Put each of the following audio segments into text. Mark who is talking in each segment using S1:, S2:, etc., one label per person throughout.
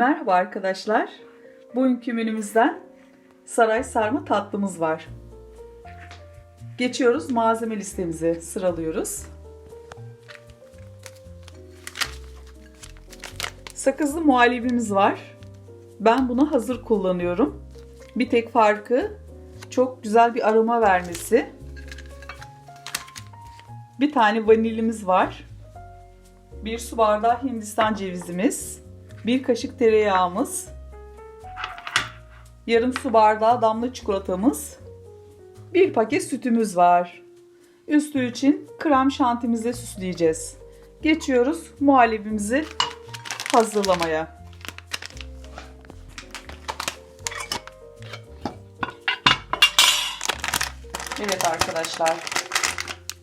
S1: Merhaba arkadaşlar. Bugünkü menümüzden saray sarma tatlımız var. Geçiyoruz malzeme listemizi sıralıyoruz. Sakızlı muhallebimiz var. Ben bunu hazır kullanıyorum. Bir tek farkı çok güzel bir aroma vermesi. Bir tane vanilimiz var. Bir su bardağı hindistan cevizimiz. Bir kaşık tereyağımız. Yarım su bardağı damla çikolatamız. Bir paket sütümüz var. Üstü için krem şantimizle süsleyeceğiz. Geçiyoruz muhallebimizi hazırlamaya. Evet arkadaşlar.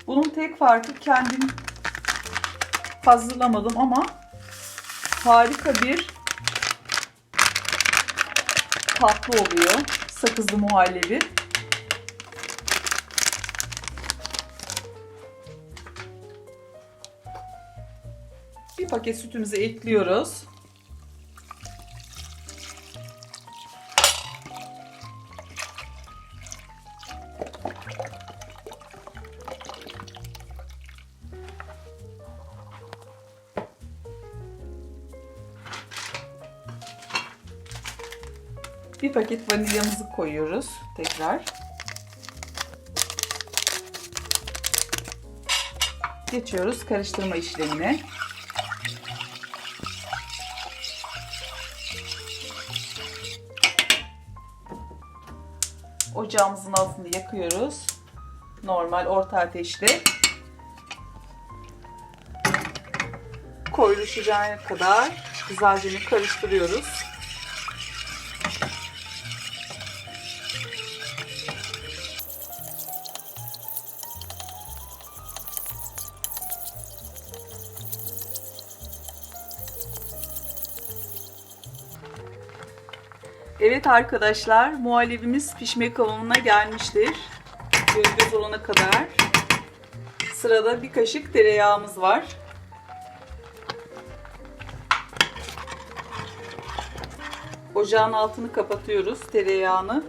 S1: Bunun tek farkı kendim hazırlamadım ama harika bir tatlı oluyor. Sakızlı muhallebi. Bir paket sütümüzü ekliyoruz. Bir paket vanilyamızı koyuyoruz tekrar. Geçiyoruz karıştırma işlemine. Ocağımızın altını yakıyoruz. Normal orta ateşte. Koyuluşacağına kadar güzelce karıştırıyoruz. Evet arkadaşlar muhallebimiz pişme kıvamına gelmiştir. Göz olana kadar. Sırada bir kaşık tereyağımız var. Ocağın altını kapatıyoruz. Tereyağını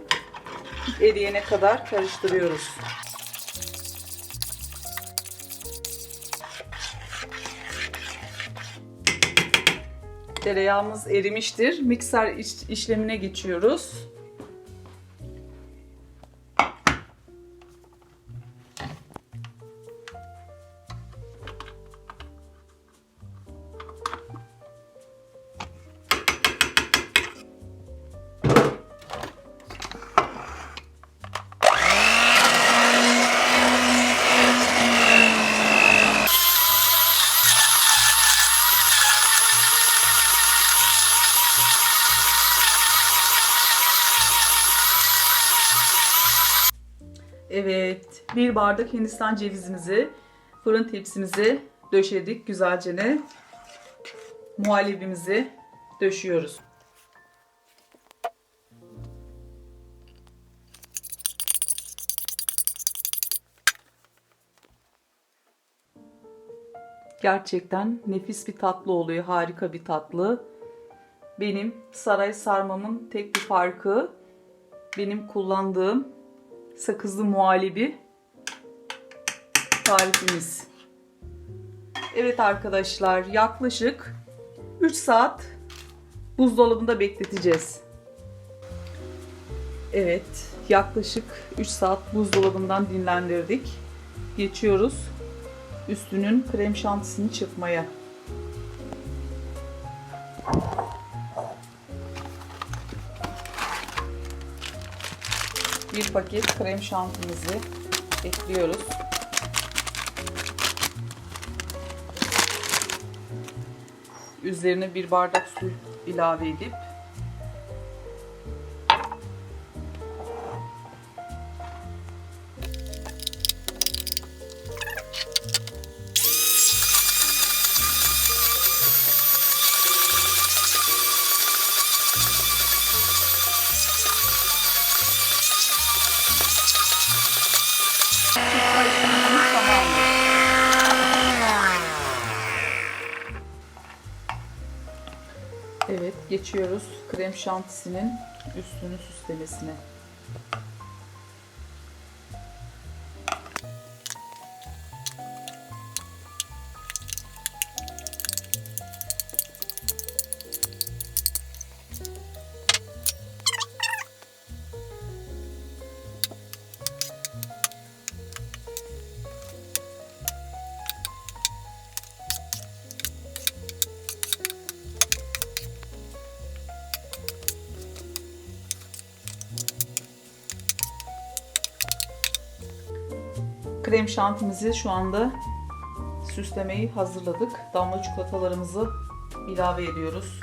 S1: eriyene kadar karıştırıyoruz. Tereyağımız erimiştir. Mikser iş, işlemine geçiyoruz. Evet, bir bardak hindistan cevizimizi fırın tepsimize döşedik güzelce ne. Muhallebimizi döşüyoruz. Gerçekten nefis bir tatlı oluyor. Harika bir tatlı. Benim saray sarmamın tek bir farkı benim kullandığım sakızlı muhallebi tarifimiz. Evet arkadaşlar yaklaşık 3 saat buzdolabında bekleteceğiz. Evet yaklaşık 3 saat buzdolabından dinlendirdik. Geçiyoruz üstünün krem şantisini çırpmaya. Bir paket krem şantimizi ekliyoruz. Üzerine bir bardak su ilave edip Evet, geçiyor. geçiyoruz krem şantisinin üstünü süslemesine. Krem şantimizi şu anda süslemeyi hazırladık. Damla çikolatalarımızı ilave ediyoruz.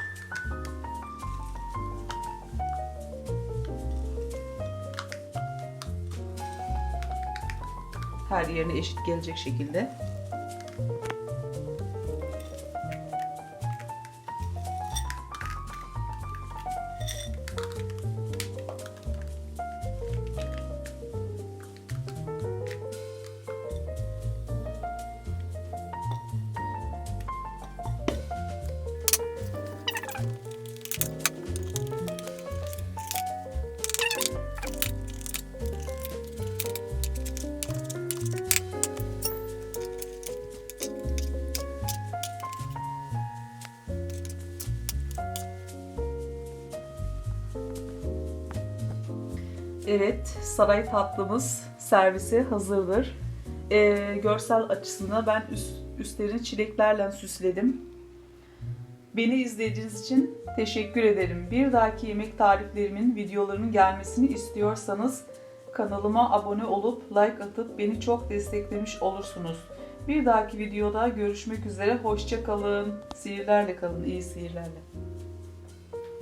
S1: Her yerine eşit gelecek şekilde. Evet, saray tatlımız servise hazırdır. Ee, görsel açısından ben üst, üstlerini çileklerle süsledim. Beni izlediğiniz için teşekkür ederim. Bir dahaki yemek tariflerimin videolarının gelmesini istiyorsanız kanalıma abone olup like atıp beni çok desteklemiş olursunuz. Bir dahaki videoda görüşmek üzere. Hoşça kalın. Sihirlerle kalın. İyi sihirlerle.